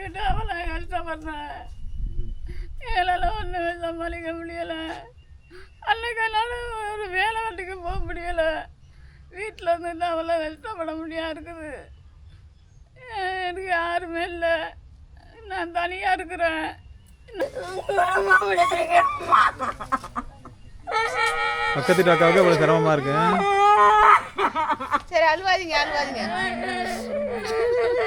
வச்சுக்கிட்டு அவளை கஷ்டப்படுறேன் என்னால் ஒன்றுமே சமாளிக்க முடியலை. அன்னைக்கு என்னால் ஒரு வேலை வெட்டிக்கு போக முடியலை. வீட்டில் இருந்து அவளை கஷ்டப்பட முடியாது இருக்குது. எனக்கு யாருமே இல்லை. நான் தனியாக இருக்கிறேன். பக்கத்து வீட்டு இவ்வளோ சிரமமாக இருக்கு? சரி அழுவாதீங்க அழுவாதீங்க.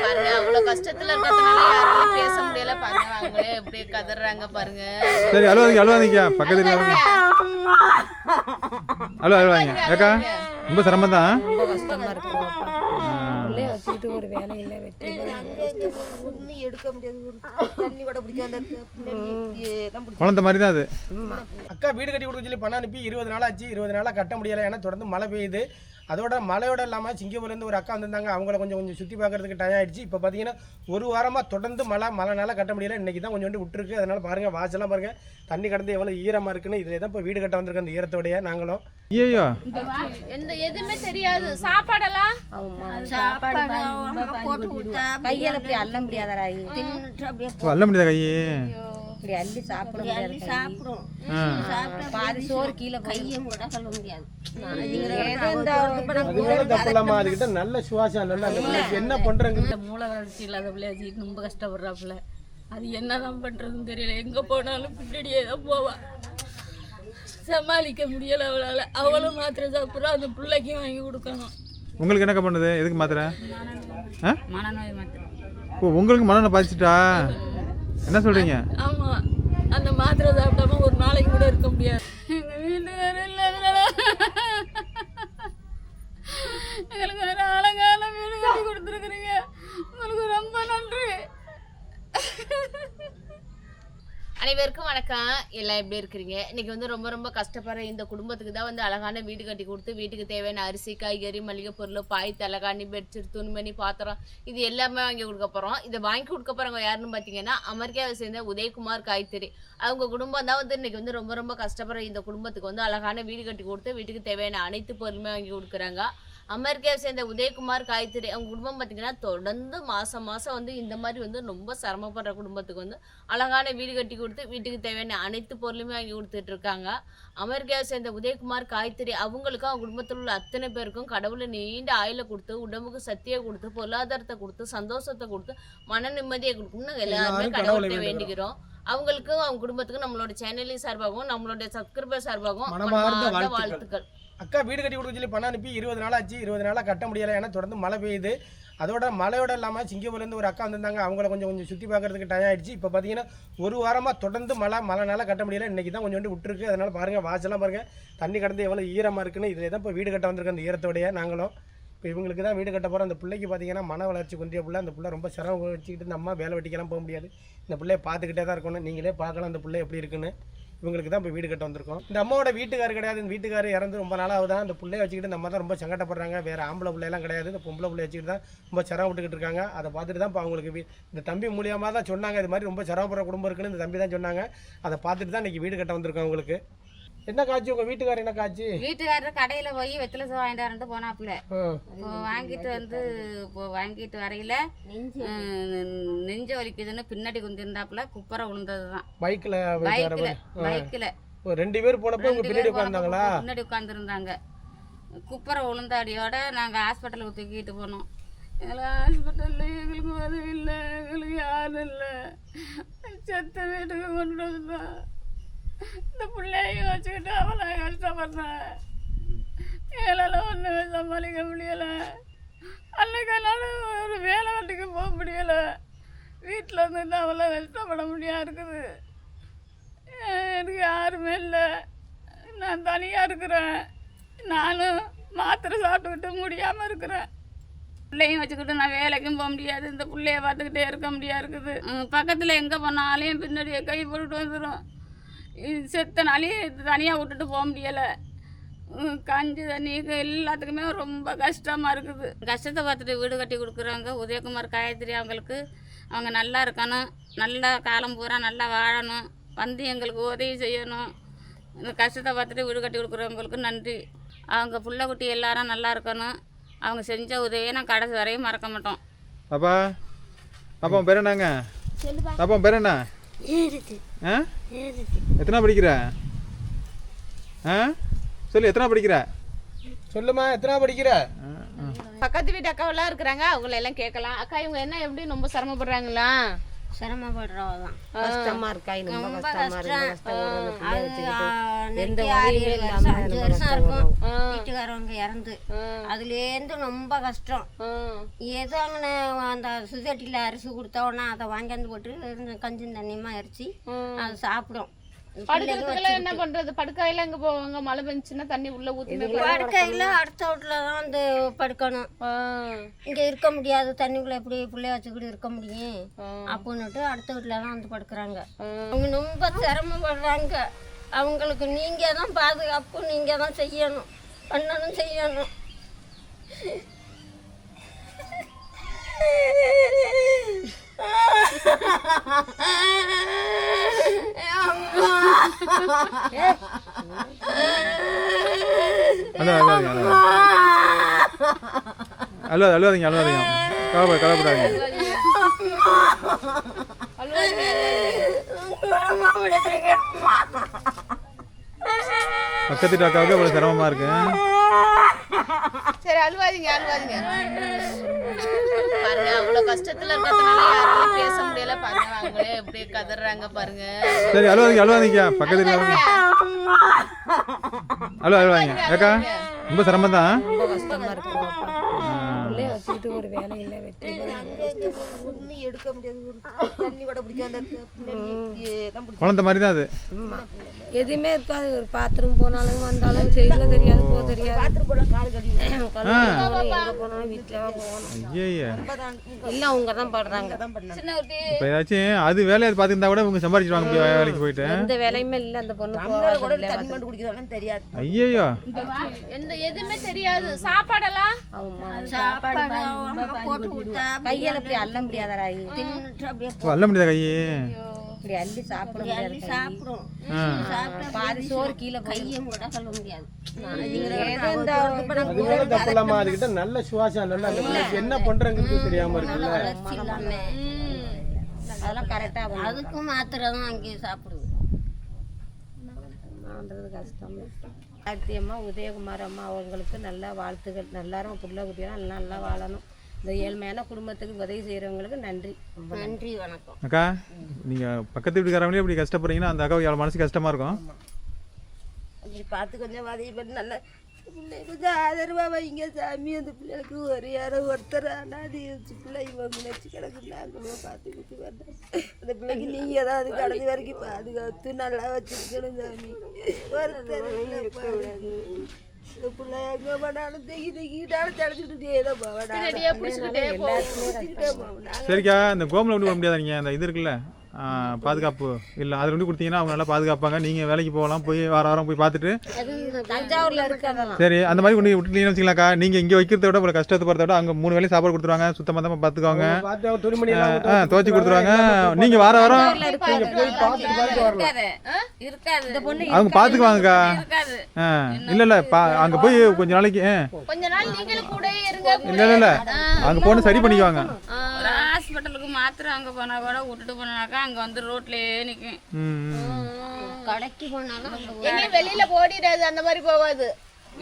பாருங்க அவ்வளவு கஷ்டத்துல இருக்கிறதுனால யாராலும் பேச முடியல. பாருங்க அவங்களே அப்படியே கதறாங்க பாருங்க. சரி அழுவாதீங்க அழுவாதீங்க. பக்கத்து வீட்டு அழுவா அழுவாங்க ஏக்கா ரொம்ப சிரமம் தான் ரொம்ப கஷ்டமா இருக்கு பிள்ளைய வச்சுக்கிட்டு ஒரு வேலை இல்லை வெட்டி எடுக்க முடியாது ஒரு தண்ணி கூட பிடிக்காத தான் குழந்த மாதிரி தான் அது அக்கா வீடு கட்டி கொடுக்க சொல்லி பணம் அனுப்பி இருபது நாள் ஆச்சு. இருபது நாளாக கட்ட முடியலை. ஏன்னா தொடர்ந்து மழை பெய்யுது. அதோட மழையோட இல்லாமல் சிங்கப்பூர்லேருந்து ஒரு அக்கா வந்திருந்தாங்க. அவங்கள கொஞ்சம் கொஞ்சம் சுற்றி பார்க்கறதுக்கு டைம் ஆயிடுச்சு. இப்போ பார்த்தீங்கன்னா ஒரு வாரமாக தொடர்ந்து மழை மழைனால கட்ட முடியல. இன்றைக்கி தான் கொஞ்சம் விட்டுருக்கு. அதனால் பாருங்கள் வாசலாம் பாருங்கள் தண்ணி கடந்து எவ்வளோ ஈரமாக இருக்குன்னு இதில் தான் இப்போ வீடு கட்ட வந்திருக்கோம். அந்த ஈரத்தோடைய நாங்களும். ஐயோ எந்த எதுவுமே தெரியாது. சாப்பாடெல்லாம்? கையால இப்படி அள்ள முடியாதடா ஓ, அள்ள முடியாதா கை இப்படி அள்ளி சாப்பிட முடியாது சாப்பிடும். பாதி சோறு கீழே கையை கூட சொல்ல முடியாது நல்ல சுவாசம் நல்ல என்ன பண்ணுறங்க இந்த மூளை வளர்ச்சி இல்லாத பிள்ளை வச்சுக்கிட்டு ரொம்ப கஷ்டப்படுறாப்புல. அது என்னதான் பண்ணுறதுன்னு தெரியல. எங்கே போனாலும் பின்னாடியே தான் போவா. சமாளிக்க முடியல அவளால். அவளும் மாத்திரை சாப்பிட்றா. அந்த பிள்ளைக்கும் வாங்கி கொடுக்கணும். உங்களுக்கு என்னக்கா பண்ணுது? எதுக்கு மாத்திரை? மனநோய் மாத்திரை. ஓ உங்களுக்கு மனநல பாதிச்சிட்டா? என்ன சொல்றீங்க? ஆமா அந்த மாத்திரை சாப்பிடாம ஒரு நாளைக்கு கூட இருக்க முடியாது. எங்க வீட்டுக்காரர் இல்லாதனால எங்களுக்கு ஒரு அழகான வீடு கட்டி கொடுத்துருக்குறீங்க உங்களுக்கு ரொம்ப நன்றி அனைவருக்கும் வணக்கம். எல்லாம் எப்படி இருக்கிறீங்க? இன்னைக்கு வந்து ரொம்ப ரொம்ப கஷ்டப்படுற இந்த குடும்பத்துக்கு தான் வந்து அழகான வீடு கட்டி கொடுத்து வீட்டுக்கு தேவையான அரிசி காய்கறி மளிகை பொருள் பாய் தலைகாணி பெட்ஷீட் துணிமணி பாத்திரம் இது எல்லாமே வாங்கி கொடுக்க போகிறோம் இதை வாங்கி கொடுக்க போகிறவங்க யாருன்னு பார்த்தீங்கன்னா அமெரிக்காவை சேர்ந்த உதயகுமார் காய்கறி அவங்க குடும்பம் தான் வந்து இன்னைக்கு வந்து ரொம்ப ரொம்ப கஷ்டப்படுற இந்த குடும்பத்துக்கு வந்து அழகான வீடு கட்டி கொடுத்து வீட்டுக்கு தேவையான அனைத்து பொருளுமே வாங்கி கொடுக்குறாங்க. அமெரிக்காவை சேர்ந்த உதயகுமார் காய்கறி அவங்க குடும்பம் பார்த்தீங்கன்னா தொடர்ந்து மாசம் மாசம் வந்து இந்த மாதிரி வந்து ரொம்ப சிரமப்படுற குடும்பத்துக்கு வந்து அழகான வீடு கட்டி கொடுத்து வீட்டுக்கு தேவையான அனைத்து பொருளுமே வாங்கி கொடுத்துட்டு இருக்காங்க அமெரிக்காவை சேர்ந்த உதயகுமார் காய்கறி அவங்களுக்கும் அவங்க குடும்பத்தில் உள்ள அத்தனை பேருக்கும் கடவுளை நீண்ட ஆயுளை கொடுத்து உடம்புக்கு சக்தியை கொடுத்து பொருளாதாரத்தை கொடுத்து சந்தோஷத்தை கொடுத்து மன நிம்மதியை கொடுக்கணும்னு எல்லாருமே எல்லாரும் கடவுளை கடவுளை வேண்டிக்கிறோம். அவங்களுக்கும் அவங்க குடும்பத்துக்கும் நம்மளோட சேனலின் சார்பாகவும் நம்மளோட சப்ஸ்கிரைபர் சார்பாகவும் வாழ்த்துக்கள். அக்கா வீடு கட்டி கொடுக்க சொல்லி பணம் அனுப்பி இருபது நாள் ஆச்சு. இருபது நாளாக கட்ட முடியலை. ஏன்னா தொடர்ந்து மழை பெய்யுது. அதோட மழையோட இல்லாமல் சிங்கப்பூர்லேருந்து ஒரு அக்கா வந்திருந்தாங்க. அவங்கள கொஞ்சம் கொஞ்சம் சுற்றி பார்க்கறதுக்கு டைம் ஆகிடுச்சு இப்போ பார்த்தீங்கன்னா ஒரு வாரமாக தொடர்ந்து மழை மழைனால கட்ட முடியல. இன்றைக்கி தான் கொஞ்சம் விட்டுருக்கு. அதனால் பாருங்கள் வாசலாம் பாருங்கள் தண்ணி கடந்து எவ்வளோ ஈரமாக இருக்குன்னு இதில் தான் இப்போ வீடு கட்ட வந்திருக்கோம். அந்த ஈரத்தோடைய நாங்களும். இப்போ இவங்களுக்கு தான் வீடு கட்ட போகிறோம் அந்த பிள்ளைக்கு பார்த்தீங்கன்னா மன வளர்ச்சி குன்றிய பிள்ளை. அந்த பிள்ளை ரொம்ப சிரமம் வச்சுக்கிட்டு இந்த அம்மா வேலை வெட்டிக்கெல்லாம் போக முடியாது. இந்த பிள்ளைய பார்த்துக்கிட்டே தான் இருக்கணும். நீங்களே பார்க்கலாம் அந்த பிள்ளை எப்படி இருக்குன்னு. இவங்களுக்கு தான் இப்போ வீடு கட்ட வந்திருக்கோம். இந்த அம்மாவோட வீட்டுக்காரு கிடையாது. இந்த வீட்டுக்காரர் இறந்து ரொம்ப நாளாக தான் இந்த பிள்ளைய வச்சுக்கிட்டு இந்த அம்மா தான் ரொம்ப சங்கடப்படுறாங்க. வேறு ஆம்பளை பிள்ளையெல்லாம் கிடையாது. இந்த பொம்பளை பிள்ளை வச்சுக்கிட்டு தான் ரொம்ப சிரமம் விட்டுக்கிட்டு இருக்காங்க. அதை பார்த்துட்டு தான் இப்போ அவங்களுக்கு இந்த தம்பி மூலியமாக தான் சொன்னாங்க. இது மாதிரி ரொம்ப சிரமப்படுற குடும்பம் இருக்குன்னு இந்த தம்பி தான் சொன்னாங்க. அதை பார்த்துட்டு தான் இன்றைக்கி வீடு கட்ட வந்திருக்கோம் உங்களுக்கு என்ன காட்சி? உங்கள் வீட்டுக்காரர் என்ன காட்சி? வீட்டுக்காரர் கடையில போய் வெத்தலை சோ வாங்கிட்டு வரேன்ட்டு போனாப்புல. வாங்கிட்டு வந்து இப்போ வாங்கிட்டு வரையில நெஞ்சு வலிக்குதுன்னு பின்னாடி குந்திருந்தாப்புல குப்பரை விழுந்தது தான் பைக்கில் பைக்கில் பைக்கில். ஒரு ரெண்டு பேர் போனப்போ பின்னாடி உட்காந்தாங்களா முன்னாடி உட்காந்துருந்தாங்க குப்பரை விழுந்தாடியோட நாங்கள் ஹாஸ்பிட்டலுக்கு தூக்கிட்டு போனோம். எங்களை ஹாஸ்பிட்டலில் எங்களுக்கு உதவி இல்லை எங்களுக்கு யாரும் இல்லை. செத்த வீட்டுக்கு கொண்டு வந்தோம். இந்த பிள்ளையும் வச்சுக்கிட்டு அவளை கஷ்டப்படுறேன் எங்களால் ஒன்றுமே சமாளிக்க முடியலை. அன்னைக்கு என்னால் ஒரு வேலை வட்டிக்கு போக முடியலை. வீட்டில் இருந்து அவளை கஷ்டப்பட முடியா இருக்குது. எனக்கு யாருமே இல்லை. நான் தனியாக இருக்கிறேன். நானும் மாத்திரை சாப்பிட்டுக்கிட்டு முடியாமல் இருக்கிறேன். பிள்ளையும் வச்சுக்கிட்டு நான் வேலைக்கும் போக முடியாது. இந்த பிள்ளைய பார்த்துக்கிட்டே இருக்க முடியாது இருக்குது. பக்கத்தில் எங்கே போனாலும் பின்னாடியே கை போட்டுட்டு வந்துடும் செத்த நாளையே தனியாக விட்டுட்டு போக முடியலை. கஞ்சி தண்ணி இது எல்லாத்துக்குமே ரொம்ப கஷ்டமாக இருக்குது. கஷ்டத்தை பார்த்துட்டு வீடு கட்டி கொடுக்குறவங்க உதயகுமார் காயத்ரி அவங்களுக்கு அவங்க நல்லா இருக்கணும். நல்லா காலம் பூரா நல்லா வாழணும். வந்து எங்களுக்கு உதவி செய்யணும். இந்த கஷ்டத்தை பார்த்துட்டு வீடு கட்டி கொடுக்குறவங்களுக்கு நன்றி. அவங்க புள்ள குட்டி எல்லாரும் நல்லா இருக்கணும். அவங்க செஞ்ச உதவியை நான் கடைசி வரையும் மறக்க மாட்டோம். பாப்பா உன் பேர் என்னங்க? அப்பா பேர் என்ன? ஆ? எத்தனை படிக்கிற? ஆ? சொல்லு எத்தனை படிக்கிற? சொல்லுமா எத்தனை படிக்கிற. பக்கத்து வீட்டு அக்காவெல்லாம் இருக்கிறாங்க அவங்கள எல்லாம் கேட்கலாம். அக்கா இவங்க என்ன எப்படி ரொம்ப சிரமப்படுறாங்களா? சிரமப்படுறவங்க தான் கஷ்டமா இருக்கா? ரொம்ப ரொம்ப கஷ்டமா இருக்கு. எந்த வழியுமே இல்லாம வருஷம், அஞ்சு இருக்கும். வீட்டுக்காரவங்க இறந்து. அதுலேருந்து ரொம்ப கஷ்டம். ஏதோ அந்த சுசைட்டியில் அரிசி கொடுத்த உடனே அதை வாங்கியாந்து போட்டு கஞ்சி தண்ணியமா அரிசி அதை சாப்பிடும். படுக்கிறதுக்கெல்லாம் என்ன பண்றது? படுக்கையில எங்க போவாங்க? மழை பெஞ்சுன்னா தண்ணி உள்ள ஊத்தி படுக்கையில் அடுத்த வீட்டில் தான் வந்து படுக்கணும். இங்கே இருக்க முடியாது. தண்ணிக்குள்ளே எப்படி பிள்ளைய வச்சுக்கிட்டு இருக்க முடியும்? அப்படின்னுட்டு அடுத்த வீட்டில் தான் வந்து படுக்கிறாங்க. அவங்க ரொம்ப சிரமப்படுறாங்க. அவங்களுக்கு நீங்கள் தான் பாதுகாப்பு நீங்கள் தான் செய்யணும். பண்ணணும் செய்யணும். அழுவா அழுவாதீங்க அழுவா அழுவாதீங்க. அழுவாதீங்க கவலை கவலைப்படாதீங்க. பக்கத்து டாக்காவுக்கு அக்காவுக்கு இவ்வளோ சிரமமாக இருக்கு. சரி அழுவாதீங்க அழுவாதீங்க. பாருங்க அவ்வளவு கஷ்டத்துல இருக்கிறதுனால யாராலும் பேச முடியல. பாருங்க அவங்களே எப்படி கதறாங்க பாருங்க. சரி அழுவாதீங்க அழுவாதீங்க. பக்கத்து வீட்டு அழுவா அழுவாதீங்க. ஏக்கா ரொம்ப சிரமம் தான் ரொம்ப கஷ்டமா இருக்கு. பிள்ளைய வச்சுக்கிட்டு ஒரு வேலை இல்லை ஒன்றும் எடுக்க முடியாது. குழந்த மாதிரி தான் அது. எதுவுமே இருக்காது. ஒரு பாத்ரூம் போனாலும் வந்தாலும் செய்ய தெரியாது போக தெரியாது. போனாலும் வீட்டில் போகணும். ஐயே இல்லை அவங்க தான் படுறாங்க இப்போ ஏதாச்சும் அது வேலையை பார்த்துருந்தா கூட இவங்க வேலைக்கு போயிட்டு. எந்த வேலையுமே இல்லை அந்த பொண்ணு தெரியாது. ஐயோ எந்த எதுவுமே தெரியாது. சாப்பாடெல்லாம்? சாப்பாடு போட்டு கொடுத்தா கையால் இப்படி அள்ள முடியாதடா தின்னுட்டு அப்படியே முடியாத கையே? இப்படி அள்ளி சாப்பிட முடியாது சாப்பிடும். பாதி சோறு கீழே கையும் கூட கழுவ முடியாது. ஏதோ இந்த அது மேல தப்பு இல்லாம அதுகிட்ட நல்ல சுவாசம் நல்ல என்ன பண்றங்கிறது தெரியாம இருக்குல்ல. அதெல்லாம் கரெக்டாக அதுக்கும் மாத்திரை தான் அங்கேயே சாப்பிடுது. கஷ்டம். கார்த்தி அம்மா உதயகுமார் அம்மா அவங்களுக்கு நல்ல வாழ்த்துக்கள் எல்லாரும் புள்ள குட்டியெல்லாம் நல்லா வாழணும். இந்த ஏழ்மையான குடும்பத்துக்கு உதவி செய்கிறவங்களுக்கு நன்றி. நன்றி. வணக்கம். அக்கா நீங்கள் பக்கத்து வீட்டுக்காரங்களே இப்படி கஷ்டப்படுறீங்கன்னா அந்த அக்காவுக்கு எவ்வளோ மனசு கஷ்டமாக இருக்கும். அப்படி பார்த்து கொஞ்சம் உதவி பண்ணி நல்ல கொஞ்சம் ஆதரவாக வைங்க சாமி. அந்த பிள்ளைகளுக்கு ஒரு யாரும் ஒருத்தர் அனாதி பிள்ளை இவங்க நினச்சி கிடக்கு நாங்களும் பார்த்துக்கிட்டு வந்தோம். அந்த பிள்ளைக்கு நீங்கள் தான் அது கடைசி வரைக்கும் பாதுகாத்து நல்லா வச்சுருக்கணும் சாமி. ஒருத்தர் இல்லை பாருங்க. இந்த பிள்ளை எங்கே போனாலும் தூக்கி தூக்கிட்டாலும் தடைச்சிக்கிட்டே தான் போவேன் சரிக்கா இந்த கோமில் கொண்டு போக முடியாதா நீங்கள் அந்த இது இருக்குல்ல பாதுகாப்பு இல்லை. அதில் கொண்டு கொடுத்தீங்கன்னா அவங்க நல்லா பாதுகாப்பாங்க. நீங்கள் வேலைக்கு போகலாம் போய் வார வாரம் போய் பார்த்துட்டு. தஞ்சாவூரில் இருக்கு அதெல்லாம். சரி அந்த மாதிரி கொண்டு விட்டுட்டீங்கன்னு வச்சுக்கலாம்க்கா நீங்கள் இங்கே வைக்கிறத விட இவ்வளோ கஷ்டத்தை போகிறத விட அங்கே மூணு வேலையும் சாப்பாடு கொடுத்துருவாங்க. சுத்தமாக தான் பார்த்து ஆ துவைச்சி கொடுத்துருவாங்க. நீங்கள் வார வாரம் நீங்க போய் பார்த்துட்டு பார்த்து வரலாம். இருக்காது. இந்த பொண்ணு அவங்க பார்த்துக்குவாங்கக்கா. இருக்காது. ஆ இல்லை இல்லை பா அங்கே போய் கொஞ்ச நாளைக்கு இல்லை இல்லை இல்லை. அங்கே போன சரி பண்ணிக்குவாங்க. ஹாஸ்பிட்டலுக்கு மாத்திரை அங்கே போனால் கூட விட்டுட்டு போனாக்கா அங்கே வந்து ரோட்லேயே நிற்கும். கடைக்கு போனாலும் வெளியில போடிடாது அந்த மாதிரி போகாது.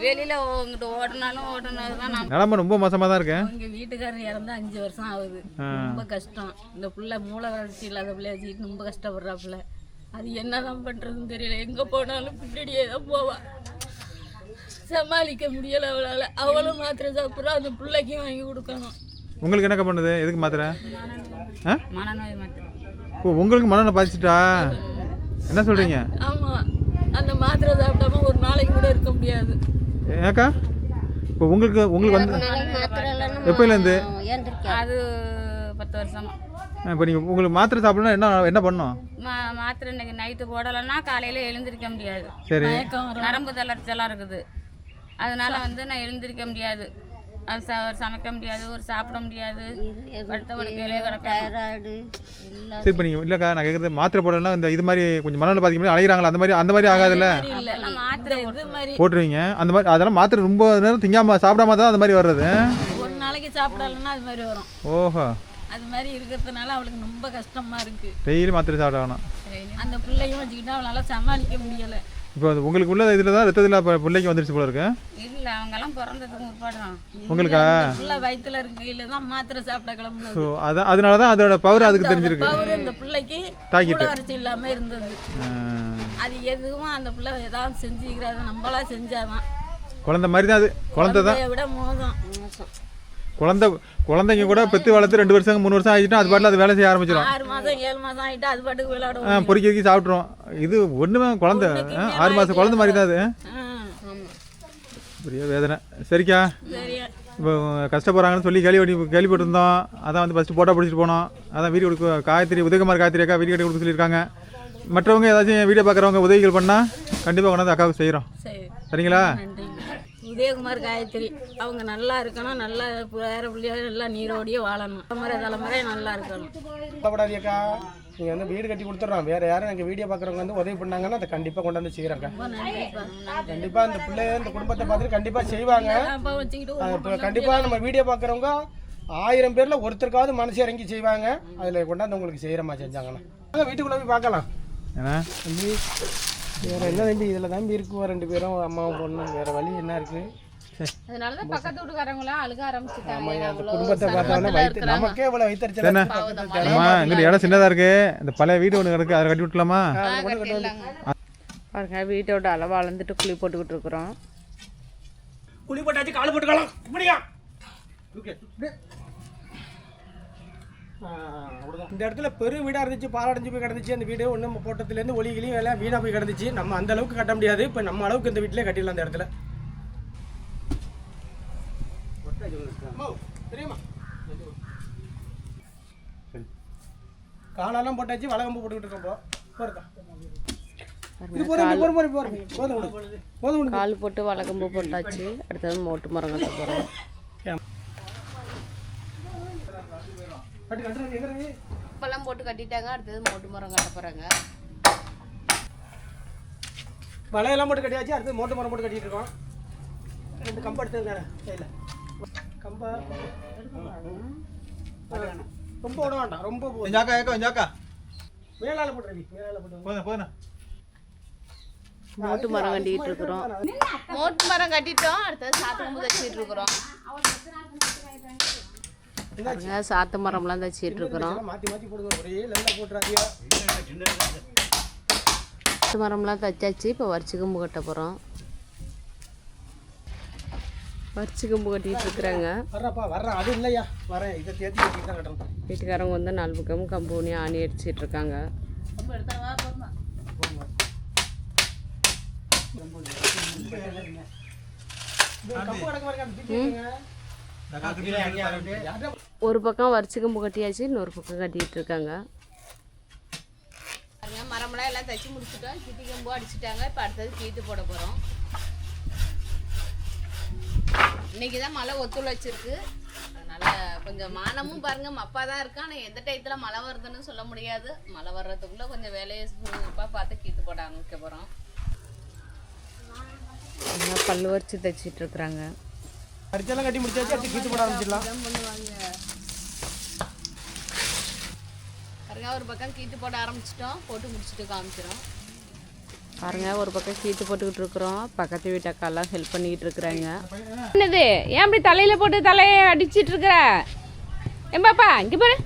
வெளியில் இங்கிட்டு ஓடினாலும் ஓடினது தான் நம்ம நிலமை ரொம்ப மோசமாக தான் இருக்கேன் எங்க வீட்டுக்காரர் இறந்து அஞ்சு வருஷம் ஆகுது. ரொம்ப கஷ்டம். இந்த புள்ள மூளை வளர்ச்சி இல்லாத பிள்ளைய வச்சுக்கிட்டு ரொம்ப கஷ்டப்படுறாப்புல. அது என்னதான் பண்றதுன்னு தெரியல. எங்க போனாலும் பின்னாடியே தான் போவா. சமாளிக்க முடியல அவளால. அவளும் மாத்திரை சாப்பிட்றா. அந்த பிள்ளைக்கும் வாங்கி கொடுக்கணும். உங்களுக்கு என்னக்கா பண்ணுது? எதுக்கு மாத்திரை? மனநோய் மாத்திரை. ஓ உங்களுக்கு மனநல பாதிச்சிட்டா? என்ன சொல்கிறீங்க ஆமா அந்த மாத்திரை சாப்பிடாம ஒரு நாளைக்கு கூட இருக்க முடியாது. ஏக்கா இப்போ உங்களுக்கு உங்களுக்கு வந்து மாத்திரை இல்லைன்னா எப்போலேருந்து அது பத்து வருஷமா. இப்போ நீங்கள் உங்களுக்கு மாத்திரை சாப்பிடணும்னா என்ன என்ன பண்ணணும்? மா மாத்திரை இன்னைக்கு நைட்டு போடலைன்னா காலையில் எழுந்திருக்க முடியாது. சரி. நரம்பு தளர்ச்சியெல்லாம் இருக்குது. அதனால வந்து நான் எழுந்திருக்க முடியாது. அது ச சமைக்க முடியாது ஒரு சாப்பிட முடியாது. கிடக்காது. சரி இப்போ நீங்கள் இல்லைக்கா நான் கேட்குறது மாத்திரை போடலாம் இந்த இது மாதிரி கொஞ்சம் மனநல பாதிக்கும் போது அலையிறாங்களா? அந்த மாதிரி அந்த மாதிரி ஆகாதுல்ல? இல்ல. மாத்திரை இது மாதிரி போட்டுருவீங்க. அந்த மாதிரி அதெல்லாம் மாத்திரை ரொம்ப நேரம் திங்காம சாப்பிடாம தான் அந்த மாதிரி வர்றது. ஒரு நாளைக்கு சாப்பிடலன்னா அது மாதிரி வரும். ஓஹோ. அது மாதிரி இருக்கிறதுனால அவளுக்கு ரொம்ப கஷ்டமா இருக்கு. டெய்லி மாத்திரை சாப்பிடணும் அந்த பிள்ளையும் வச்சுக்கிட்டு அவளால சமாளிக்க முடியல. இப்போ அது உங்களுக்கு உள்ள இதில் தான் ரத்தத்தில் இப்போ பிள்ளைக்கு வந்துருச்சு போல இருக்கு. இல்லை அவங்கெல்லாம் பிறந்ததுக்கு முற்பாடுறான் உங்களுக்கா? புள்ள வயித்துல இருக்கையில தான் மாத்திரை சாப்பிட கிளம்புனது. ஸோ அதான் அதனால தான் அதோட பவர் அதுக்கு தெரிஞ்சிருக்கு. பவர் இந்த பிள்ளைக்கு தாக்கிட்டு. வறட்சி இல்லாம இருந்தது. அது எதுவும் அந்த பிள்ளை ஏதாவது செஞ்சுக்கிறாது நம்மளா செஞ்சாதான். குழந்தை மாதிரி தான் அது. குழந்தை தான். விட மோதம் குழந்தை குழந்தைங்க கூட பெற்று வளர்த்து ரெண்டு வருஷம் மூணு வருஷம் ஆகிட்டா அது பாட்டில் அது வேலை செய்ய ஆரம்பிச்சிடும் ஆறு மாசம் ஏழு அது பாட்டுக்கு விளையாடும் பொறுக்கி பொறுக்கி சாப்பிட்றோம் இது ஒன்றுமே குழந்தை ஆறு மாதம் குழந்தை மாதிரி தான் அது பெரிய வேதனை. சரிக்கா. இப்போ கஷ்டப்படுறாங்கன்னு சொல்லி கேள்வி கேள்விப்பட்டிருந்தோம். அதான் வந்து ஃபஸ்ட்டு போட்டோ பிடிச்சிட்டு போனோம். அதான் வீடியோ கொடுக்க காயத்ரி உதயகுமார் காயத்ரி அக்கா வீடியோ கொடுக்க சொல்லியிருக்காங்க. மற்றவங்க ஏதாச்சும் வீடியோ பார்க்குறவங்க உதவிகள் பண்ணால் கண்டிப்பாக கொண்டாந்து அக்காவுக்கு செய்கிறோம் சரி. சரிங்களா? உதயகுமார் காயத்ரி. அவங்க நல்லா இருக்கணும் நல்லா வேற பிள்ளைய நல்லா நீரோடியே வாழணும். தலைமுறை தலைமுறை நல்லா இருக்கணும். கவலைப்படாதீ அக்கா. நீங்கள் வந்து வீடு கட்டி கொடுத்துட்றோம் வேறு யாரும் எங்கள் வீடியோ பார்க்குறவங்க வந்து உதவி பண்ணாங்கன்னா அதை கண்டிப்பாக கொண்டாந்து செய்கிறேன்க்கா ரொம்ப நன்றிப்பா கண்டிப்பாக இந்த பிள்ளைய இந்த குடும்பத்தை பார்த்துட்டு கண்டிப்பாக செய்வாங்க. கண்டிப்பாக நம்ம வீடியோ பார்க்குறவங்க ஆயிரம் பேரில் ஒருத்தருக்காவது மனசு இறங்கி செய்வாங்க. அதில் கொண்டாந்து உங்களுக்கு செய்கிறமா செஞ்சாங்கன்னா. வாங்க, வீட்டுக்குள்ளே போய் பார்க்கலாம். ஏன்னா வேறு என்ன தம்பி இதில் தம்பி இருக்குவா ரெண்டு பேரும் அம்மாவும் பொண்ணும் வேறு வழி என்ன இருக்குது அதனாலதான் பக்கத்து வீட்டுக்காரங்களாம் அழுக ஆரம்பிச்சுட்டாங்க. இடம் சின்னதாக இருக்கு. இந்த பழைய வீடு ஒன்று கிடக்கு அதை கட்டி விட்டலாமா? பாருங்க வீட்டோட அளவு அளந்துட்டு குழி போட்டுக்கிட்டு இருக்கிறோம். குழி போட்டாச்சு கால் போட்டுக்கலாம். இந்த இடத்துல பெரு வீடாக இருந்துச்சு பாலடைஞ்சு போய் கிடந்துச்சு. அந்த வீடு ஒன்றும் போட்டத்துலேருந்து ஒளிகளையும் எல்லாம் வீணாக போய் கிடந்துச்சு. நம்ம அந்த அளவுக்கு கட்ட முடியாது. இப்போ நம்ம அளவுக்கு இந்த வீட்டிலே கட்டிடலாம் அந்த இடத்துல. தெரியுமா? காணெல்லாம் போட்டாச்சு வளகம்பு போட்டுக்கிட்டு இருக்கோம் போகிறதா. கால் போட்டு வளக்கம்பு போட்டாச்சு. அடுத்தது மோட்டு மரம் கட்ட போகிறோம் கட்டு கட்டு எங்க இருக்கு? இப்பெல்லாம் போட்டு கட்டிட்டாங்க அடுத்தது மோட்டு மரம் கட்ட போகிறாங்க வலையெல்லாம் போட்டு கட்டியாச்சு அடுத்து மோட்டர் மரம் போட்டு கட்டிட்டு இருக்கோம். ரெண்டு கம்பு எடுத்து கையில். கம்பா. ரொம்ப விட வேண்டாம் ரொம்ப போ- ஜாக்கா ஏக்கா ஜாக்கா மேலால போட்டு ரவி மேலால போட்டு போதும் போதும். மோட்டு மரம் கட்டிட்டு இருக்கிறோம். மோட்டு மரம் கட்டிட்டோம் அடுத்தது சாத்து கம்பு தச்சிட்டு இருக்கிறோம். பாருங்க சாத்து மரம்லாம் தச்சிட்டு இருக்கிறோம் சாத்து மரம்லாம் தச்சாச்சு இப்போ வரிச்சு கம்பு கட்ட போகிறோம் வரிச்சு கம்பு கட்டிட்டு இருக்கிறாங்க. வீட்டுக்காரங்க வந்து நாலு பக்கமும் கம்பு ஊனி ஆணி அடிச்சிட்டு இருக்காங்க. இது கம்பு ஒரு பக்கம் வரிச்சு கம்பு கட்டியாச்சு இன்னொரு பக்கம் கட்டிட்டு இருக்காங்க. மரமெல்லாம் எல்லாம் தச்சு முடிச்சுட்டோம். கிட்டி கம்பு அடிச்சுட்டாங்க. இப்போ அடுத்தது கீத்து போட போகிறோம் இன்னைக்கு தான் மழை ஒத்துழைச்சிருக்கு. அதனால கொஞ்சம் மானமும் பாருங்க. மப்பா தான் இருக்கு ஆனால் எந்த டயத்தில் மழை வருதுன்னு சொல்ல முடியாது. மழை வர்றதுக்குள்ள கொஞ்சம் வேலையை சுறுசுறுப்பாக பார்த்து கீத்து போட ஆரம்பிக்க போகிறோம் பல்லு வரிச்சு தைச்சிட்டு இருக்கிறாங்க. அடிச்செல்லாம் கட்டி முடிச்சாச்சு அடுத்து கீத்து போட ஆரம்பிச்சிடலாம். பாருங்க ஒரு பக்கம் கீத்து போட ஆரம்பிச்சிட்டோம் போட்டு முடிச்சுட்டு காமிச்சிடும் பாருங்க ஒரு பக்கம் கீத்து போட்டுக்கிட்டு இருக்கிறோம். பக்கத்து வீட்டு அக்காலாம் ஹெல்ப் பண்ணிக்கிட்டு இருக்கிறாங்க. என்னது? ஏன் அப்படி தலையில போட்டு தலையை அடிச்சிட்டு இருக்கிற ஏன் பாப்பா இங்க பாரு.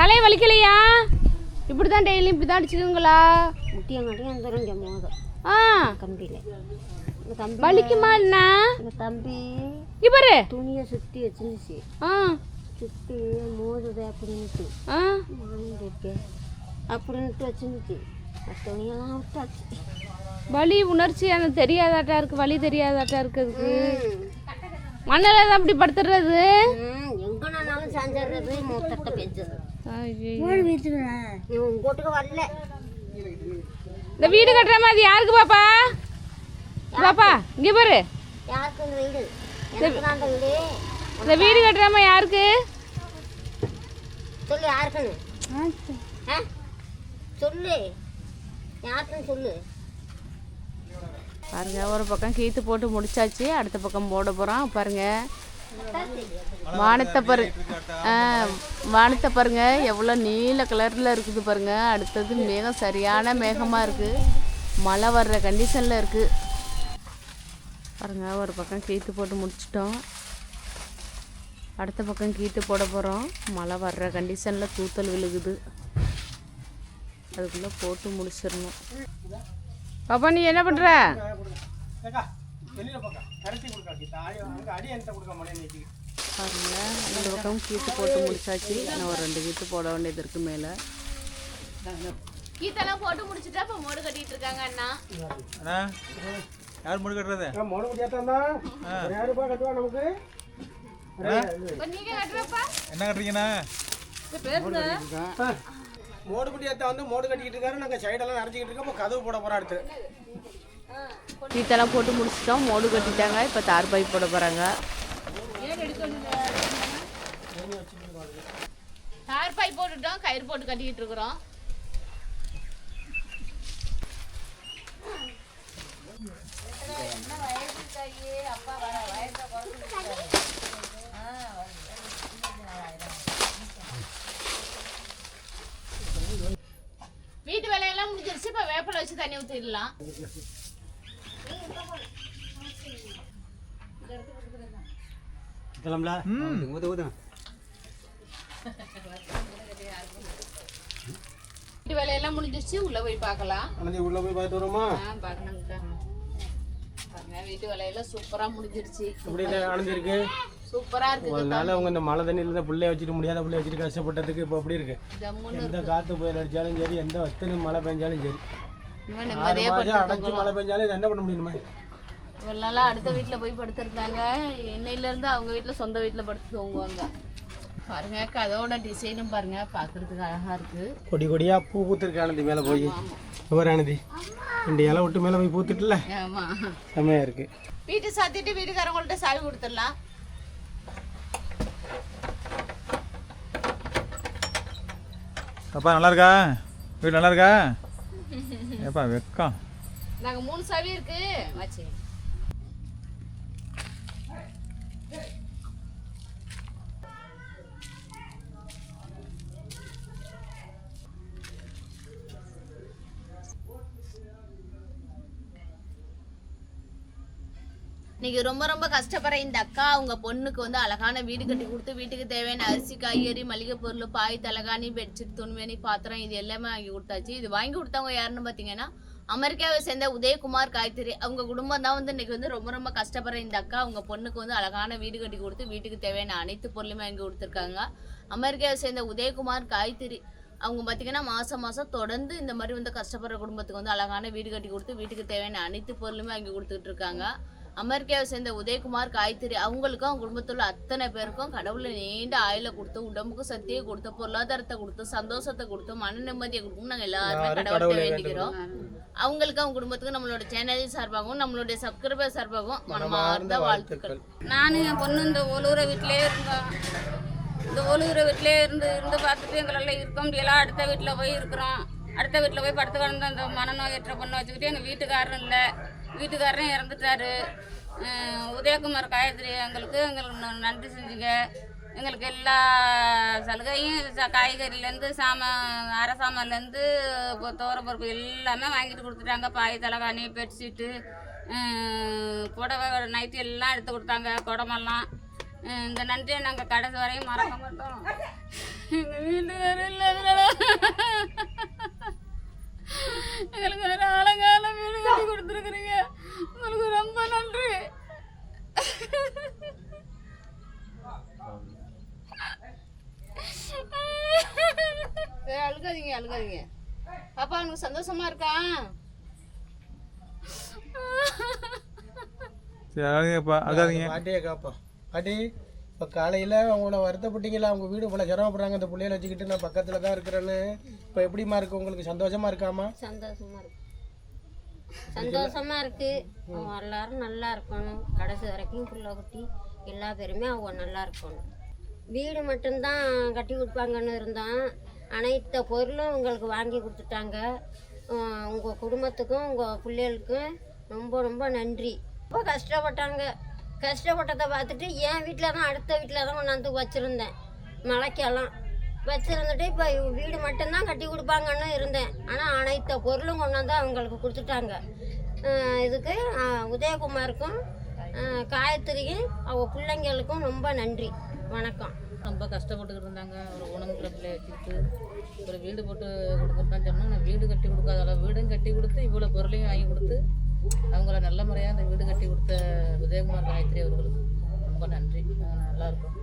தலையை வலிக்கலையா? இப்படி தான் டெய்லி இப்படி தான் அடிச்சுக்குங்களா முட்டியங்காட்டியும் அந்த ரெண்டு மோதம் ஆ. கம்பியில். இந்த தம்பி வலிக்குமா என்ன? இந்த தம்பி. இங்க பாரு. துணியை சுற்றி வச்சிருந்துச்சு. ஆ. சுற்றி மோதுது அப்படின்ட்டு ஆ. கேட்கேன் அப்படின்ட்டு வச்சிருந்துச்சு. துணியெல்லாம் விட்டாச்சு. வலி உணர்ச்சி அந்த தெரியாதாட்டா இருக்கு. வலி தெரியாதாட்டா இருக்கிறதுக்கு மண்ணில் தான் அப்படி படுத்துடுறது எங்கே நானாலும் சாஞ்சிடுறது மூத்தட்ட. இவன் உங்கோட்டுக்கு வரல. இந்த வீடு கட்டுற மாதிரி யாருக்கு பாப்பா? பாப்பா இங்க பாரு. யாருக்கு வீடு? இந்த வீடு கட்டுற மாதிரி யாருக்கு? சொல்லு யாருக்குன்னு. சொல்லு. யாருக்குன்னு சொல்லு. பாருங்க ஒரு பக்கம் கீத்து போட்டு முடிச்சாச்சு அடுத்த பக்கம் போட போறோம் பாருங்க. வானத்தை பாரு. வானத்தை பாருங்க. எவ்வளோ நீல கலரில் இருக்குது பாருங்க. அடுத்தது மேகம் சரியான மேகமாக இருக்குது மழை வர்ற கண்டிஷனில் இருக்குது பாருங்க ஒரு பக்கம் கீத்து போட்டு முடிச்சிட்டோம். அடுத்த பக்கம் கீத்து போட போகிறோம் மழை வர்ற கண்டிஷனில் தூத்தல் விழுகுது. அதுக்குள்ளே போட்டு முடிச்சிடணும். பாப்பா நீ என்ன பண்ணுற பாருங்க இந்த பக்கம் கீத்து போட்டு முடிச்சாச்சு. இன்னும் ஒரு ரெண்டு கீத்து போட வேண்டியது இருக்கு மேலே. கீத்தெல்லாம் போட்டு முடிச்சுட்டா இப்போ மோடு கட்டிட்டு இருக்காங்க அண்ணா. அண்ணா. யார் முடி கட்டுறது மோடு முடியாதான் தான் யாருப்பா கட்டுவா நமக்கு என்ன கட்டுறீங்கண்ணா மோடு முடியாத வந்து மோடு கட்டிக்கிட்டு இருக்காரு நாங்கள் சைடெல்லாம் நிறைச்சிக்கிட்டு இருக்கோம் இப்போ கதவு போட போகிறோம் அடுத்து கீத்தெல்லாம் போட்டு முடிச்சிட்டோம் மோடு கட்டிட்டாங்க இப்போ தார் பைப் போட போகிறாங்க தார் பைப் போட்டுட்டோம் கயிறு போட்டு கட்டிக்கிட்டு இருக்கிறோம் வீட்டு வேலையெல்லாம் முடிஞ்சிருச்சு இப்போ வேப்பிலை வச்சு தண்ணி ஊற்றிடலாம் வீட்டு வேலையெல்லாம் முடிஞ்சிருச்சு உள்ள போய் பார்க்கலாம். உள்ளே போய் பார்த்து வருமா பார்க்கணுங்கக்கா வீட்டு வேலையெல்லாம் சூப்பரா முடிஞ்சிருச்சு. எப்படி அனந்தி இருக்கு சூப்பரா இருக்குது அதனால அவங்க இந்த மழை தண்ணியில் இருந்த பிள்ளைய வச்சுட்டு முடியாத பிள்ளைய வச்சுட்டு கஷ்டப்பட்டதுக்கு இப்போ அப்படி இருக்கு? எந்த காற்று புயல் அடிச்சாலும் சரி எந்த வத்தனு மழை பெஞ்சாலும் சரி. அடைச்சு மழை பெஞ்சாலும் என்ன பண்ண முடியுமா இவ்வளவு நாளா அடுத்த வீட்டுல போய் படுத்திருந்தாங்க இன்னையில இருந்து அவங்க வீட்டுல சொந்த வீட்டுல படுத்து தூங்குவாங்க. பாருங்க கதவோட டிசைனும் பாருங்க பாக்குறதுக்கு அழகா இருக்கு. கொடி கொடியா பூ பூத்துருக்கு ஆனந்தி மேலே போய். ஆனந்தி ரெண்டு இலை விட்டு மேலே போய் பூத்துட்டுல. ஆமா. செம்மையா இருக்கு. வீட்டு சாத்திட்டு வீட்டுக்காரங்கள்ட்ட சாவி கொடுத்துடலாம். அப்பா நல்லா இருக்கா? வீடு நல்லா இருக்கா? ஏப்பா வெக்கம். நாங்க மூணு சாவி இருக்கு. வச்சு இன்னைக்கு ரொம்ப ரொம்ப கஷ்டப்படுற இந்த அக்கா அவங்க பொண்ணுக்கு வந்து அழகான வீடு கட்டி கொடுத்து வீட்டுக்கு தேவையான அரிசி காய்கறி மளிகை பொருள் பாய் தலகாணி பெட்ஷீட் துணிமணி பாத்திரம் இது எல்லாமே வாங்கி கொடுத்தாச்சு. இது வாங்கி கொடுத்தவங்க யாருன்னு பார்த்தீங்கன்னா அமெரிக்காவை சேர்ந்த உதயகுமார் காய்கறி அவங்க குடும்பம் தான் வந்து இன்னைக்கு வந்து ரொம்ப ரொம்ப கஷ்டப்படுற இந்த அக்கா அவங்க பொண்ணுக்கு வந்து அழகான வீடு கட்டி கொடுத்து வீட்டுக்கு தேவையான அனைத்து பொருளுமே வாங்கி கொடுத்துருக்காங்க. அமெரிக்காவை சேர்ந்த உதயகுமார் காய்கறி அவங்க பார்த்தீங்கன்னா மாதம் மாதம் தொடர்ந்து இந்த மாதிரி வந்து கஷ்டப்படுற குடும்பத்துக்கு வந்து அழகான வீடு கட்டி கொடுத்து வீட்டுக்கு தேவையான அனைத்து பொருளுமே வாங்கி கொடுத்துட்டு இருக்காங்க. அமெரிக்காவை சேர்ந்த உதயகுமார் காய்கறி அவங்களுக்கும் அவங்க குடும்பத்தில் அத்தனை பேருக்கும் கடவுளை நீண்ட ஆயுள கொடுத்து உடம்புக்கு சக்தியை கொடுத்து பொருளாதாரத்தை கொடுத்து சந்தோஷத்தை கொடுத்து மன நிம்மதியை கொடுக்கும் நாங்கள் எல்லாருமே கடவுள்கிட்ட வேண்டிக்கிறோம். அவங்களுக்கு அவங்க குடும்பத்துக்கு நம்மளோட சேனலின் சார்பாகவும் நம்மளுடைய சப்ஸ்கிரைபர் சார்பாகவும் மனமார்ந்த வாழ்த்துக்கள். நானும் என் பொண்ணு இந்த ஒழுகுற வீட்டிலே இருந்தோம் இந்த ஒழுகுற வீட்டிலே இருந்து இருந்து பார்த்துட்டு எங்களால் இருக்க முடியல. அடுத்த வீட்டில் போய் இருக்கிறோம். அடுத்த வீட்டில் போய் படுத்து கிடந்த அந்த மனநோயற்ற பொண்ணை வச்சுக்கிட்டு எங்கள் வீட்டுக்காரரும் இல்லை. வீட்டுக்காரரும் இறந்துட்டாரு. உதயகுமார் காயத்ரி எங்களுக்கு எங்களுக்கு ந- நன்றி செஞ்சுங்க. எங்களுக்கு எல்லா சலுகையும் ச- காய்கறிலேருந்து சாமான் அரை சாமான்லேருந்து இப்போ பருப்பு எல்லாமே வாங்கிட்டு கொடுத்துட்டாங்க. பாய் தலைகாணி பெட்ஷீட்டு புடவை நைட்டு எல்லாம் எடுத்து கொடுத்தாங்க குடமெல்லாம். இந்த நன்றியை நாங்கள் கடைசி வரையும் மறக்க மாட்டோம். எங்கள் வீட்டுக்காரர் இல்லை எங்களுக்கு ஒரு அழகான வீடு கட்டி கொடுத்துருக்குறீங்க. உங்களுக்கு ரொம்ப நன்றி. அழுகாதீங்க அழுகாதீங்க. பாப்பா உனக்கு சந்தோஷமா இருக்கா? சரி அழுங்கப்பா அழுகாதீங்க. பாட்டியை காப்போம் பாட்டி. இப்போ காலையில் அவங்கள வருத்தப்பட்டீங்களா? அவங்க வீடு இவ்வளோ சிரமப்படுறாங்க. இந்த பிள்ளைகளை வச்சுக்கிட்டு நான் பக்கத்தில் தான் இருக்கிறேன்னு. இப்போ எப்படிம்மா இருக்கு? உங்களுக்கு சந்தோஷமா இருக்காமா? சந்தோஷமா இருக்கு. சந்தோஷமா இருக்கு. அவங்க எல்லாரும் நல்லா இருக்கணும். கடைசி வரைக்கும் பிள்ளை குட்டி எல்லா பேருமே அவங்க நல்லா இருக்கணும். வீடு மட்டும்தான் கட்டி கொடுப்பாங்கன்னு இருந்தோம் அனைத்து பொருளும் உங்களுக்கு வாங்கி கொடுத்துட்டாங்க. உங்கள் குடும்பத்துக்கும் உங்கள் பிள்ளைகளுக்கும் ரொம்ப ரொம்ப நன்றி. ரொம்ப கஷ்டப்பட்டாங்க. கஷ்டப்பட்டதை பார்த்துட்டு என் வீட்டில் தான் அடுத்த வீட்டில் தான் கொண்டாந்து வச்சுருந்தேன். மழைக்கெல்லாம். வச்சுருந்துட்டு இப்போ வீடு மட்டும்தான் கட்டி கொடுப்பாங்கன்னு இருந்தேன். ஆனால் அனைத்து பொருளும் கொண்டாந்து அவங்களுக்கு கொடுத்துட்டாங்க. இதுக்கு உதயகுமாருக்கும் காயத்ரியும் அவங்க பிள்ளைங்களுக்கும் ரொம்ப நன்றி. வணக்கம். ரொம்ப கஷ்டப்பட்டுக்கிட்டு இருந்தாங்க. ஒரு ஊனமுற்ற பிள்ளைய வச்சுக்கிட்டு ஒரு வீடு போட்டு கொடுக்குறது சொன்னால் நான் வீடு கட்டி கொடுக்காத அளவு வீடும் கட்டி கொடுத்து இவ்வளோ பொருளையும் வாங்கி கொடுத்து அவங்கள நல்ல முறையாக அந்த வீடு கட்டி கொடுத்த உதயகுமார் காயத்ரி அவர்களுக்கு ரொம்ப நன்றி. நல்லா இருக்கும்.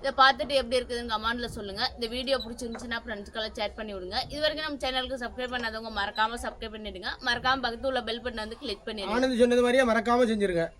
இதை பார்த்துட்டு எப்படி இருக்குதுன்னு கமெண்ட்ல சொல்லுங்க. இந்த வீடியோ பிடிச்சிருந்துச்சுன்னா ஃப்ரெண்ட்ஸ்க்கெல்லாம் சேட் பண்ணி விடுங்க. இது வரைக்கும் நம்ம சேனலுக்கு சப்ஸ்கிரைப் பண்ணாதவங்க மறக்காம சப்ஸ்கிரைப் பண்ணிடுங்க. மறக்காம பக்கத்துல உள்ள பெல் பட்டன் வந்து கிளிக் பண்ணிடுங்க. ஆனந்த் சொன்னது மாதிரியே மறக்காமல் செஞ்சுருங்க.